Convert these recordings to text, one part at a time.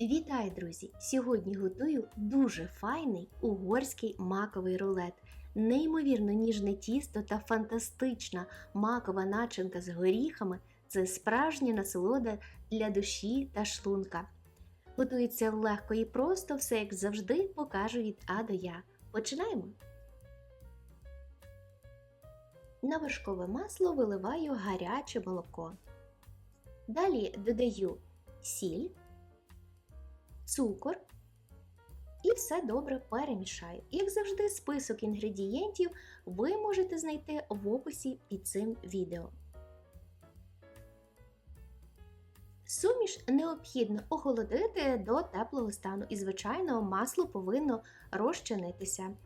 Вітаю, друзі! Сьогодні готую дуже файний угорський маковий рулет. Неймовірно ніжне тісто та фантастична макова начинка з горіхами це справжня насолода для душі та шлунка. Готується легко і просто, все як завжди покажу від А до Я. Починаємо! На вершкове масло виливаю гаряче молоко. Далі додаю сіль цукор і все добре перемішаю. Як завжди, список інгредієнтів ви можете знайти в описі під цим відео. Суміш необхідно охолодити до теплого стану і, звичайно, масло повинно розчинитися.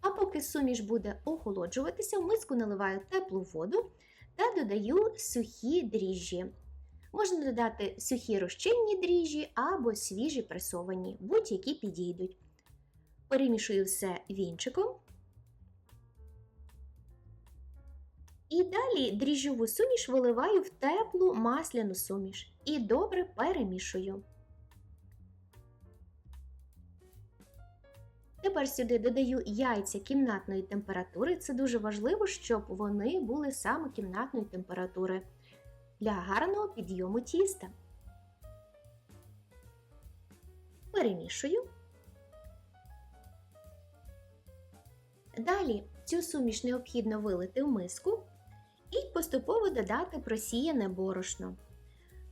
А поки суміш буде охолоджуватися, в миску наливаю теплу воду та додаю сухі дріжджі. Можна додати сухі розчинні дріжджі або свіжі пресовані, будь-які підійдуть. Перемішую все вінчиком. І далі дріжджову суміш виливаю в теплу масляну суміш і добре перемішую. Тепер сюди додаю яйця кімнатної температури. Це дуже важливо, щоб вони були саме кімнатної температури для гарного підйому тіста. Перемішую. Далі цю суміш необхідно вилити в миску і поступово додати просіяне борошно.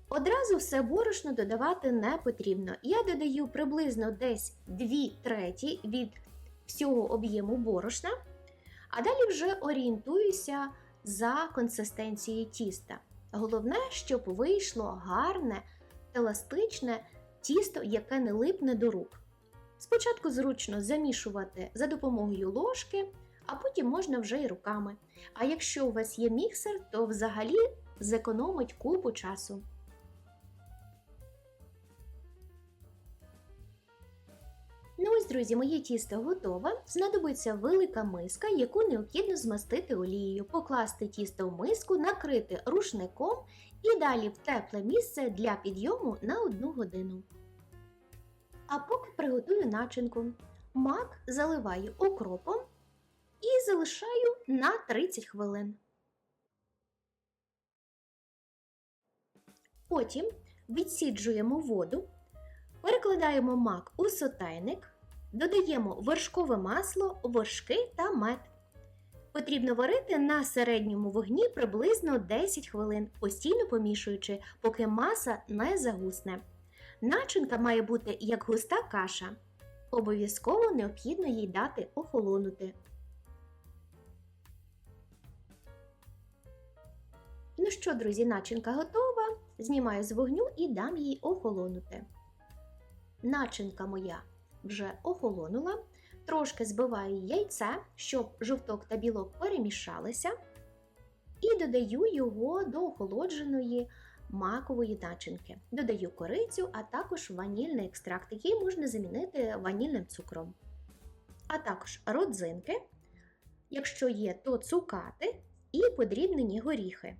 Одразу все борошно додавати не потрібно. Я додаю приблизно десь 2 треті від всього об'єму борошна, а далі вже орієнтуюся за консистенцією тіста. Головне, щоб вийшло гарне, еластичне тісто, яке не липне до рук. Спочатку зручно замішувати за допомогою ложки, а потім можна вже й руками. А якщо у вас є міксер, то взагалі зекономить купу часу. Ну ось, друзі, моє тісто готове. Знадобиться велика миска, яку необхідно змастити олією, покласти тісто в миску, накрити рушником і далі в тепле місце для підйому на 1 годину. А поки приготую начинку. Мак заливаю окропом і залишаю на 30 хвилин. Потім відсіджуємо воду, перекладаємо мак у сотейник, додаємо вершкове масло, вершки та мед. Потрібно варити на середньому вогні приблизно 10 хвилин, постійно помішуючи, поки маса не загусне. Начинка має бути як густа каша. Обов'язково необхідно їй дати охолонути. Ну що, друзі, начинка готова. Знімаю з вогню і дам їй охолонути. Начинка моя вже охолонула. Трошки збиваю яйце, щоб жовток та білок перемішалися. І додаю його до охолодженої макової начинки. Додаю корицю, а також ванільний екстракт, який можна замінити ванільним цукром. А також родзинки, якщо є, то цукати і подрібнені горіхи.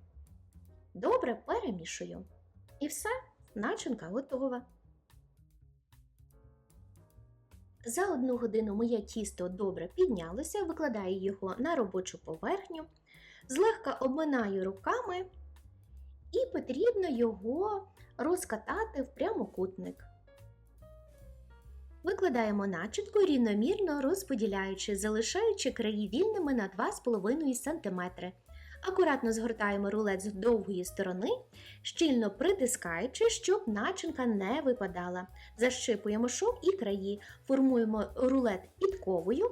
Добре перемішую. І все, начинка готова. За одну годину моє тісто добре піднялося, викладаю його на робочу поверхню, злегка обминаю руками і потрібно його розкатати в прямокутник. Викладаємо начинку рівномірно розподіляючи, залишаючи краї вільними на 2,5 см. Акуратно згортаємо рулет з довгої сторони, щільно притискаючи, щоб начинка не випадала. Защипуємо шов і краї, формуємо рулет підковою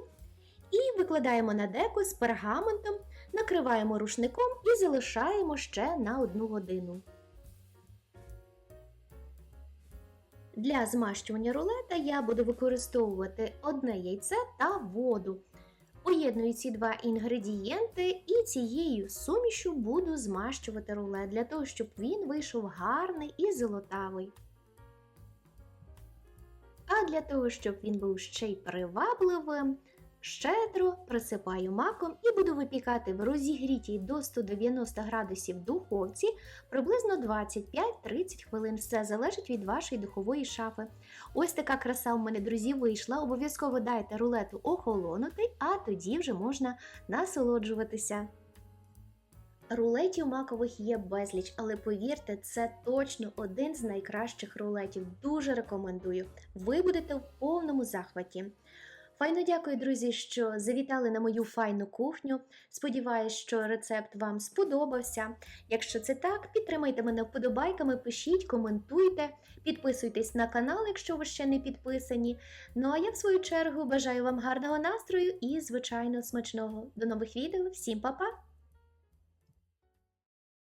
і викладаємо на деко з пергаментом, накриваємо рушником і залишаємо ще на 1 годину. Для змащування рулета я буду використовувати одне яйце та воду. Поєдную ці два інгредієнти і цією сумішю буду змащувати рулет для того, щоб він вийшов гарний і золотавий. А для того, щоб він був ще й привабливим, Щедро присипаю маком і буду випікати в розігрітій до 190 градусів духовці приблизно 25-30 хвилин. Все залежить від вашої духової шафи. Ось така краса у мене, друзі, вийшла. Обов'язково дайте рулету охолонути, а тоді вже можна насолоджуватися. Рулетів макових є безліч, але повірте, це точно один з найкращих рулетів. Дуже рекомендую. Ви будете в повному захваті. Файно дякую, друзі, що завітали на мою файну кухню. Сподіваюсь, що рецепт вам сподобався. Якщо це так, підтримайте мене вподобайками, пишіть, коментуйте, підписуйтесь на канал, якщо ви ще не підписані. Ну а я, в свою чергу, бажаю вам гарного настрою і, звичайно, смачного. До нових відео. Всім па-па!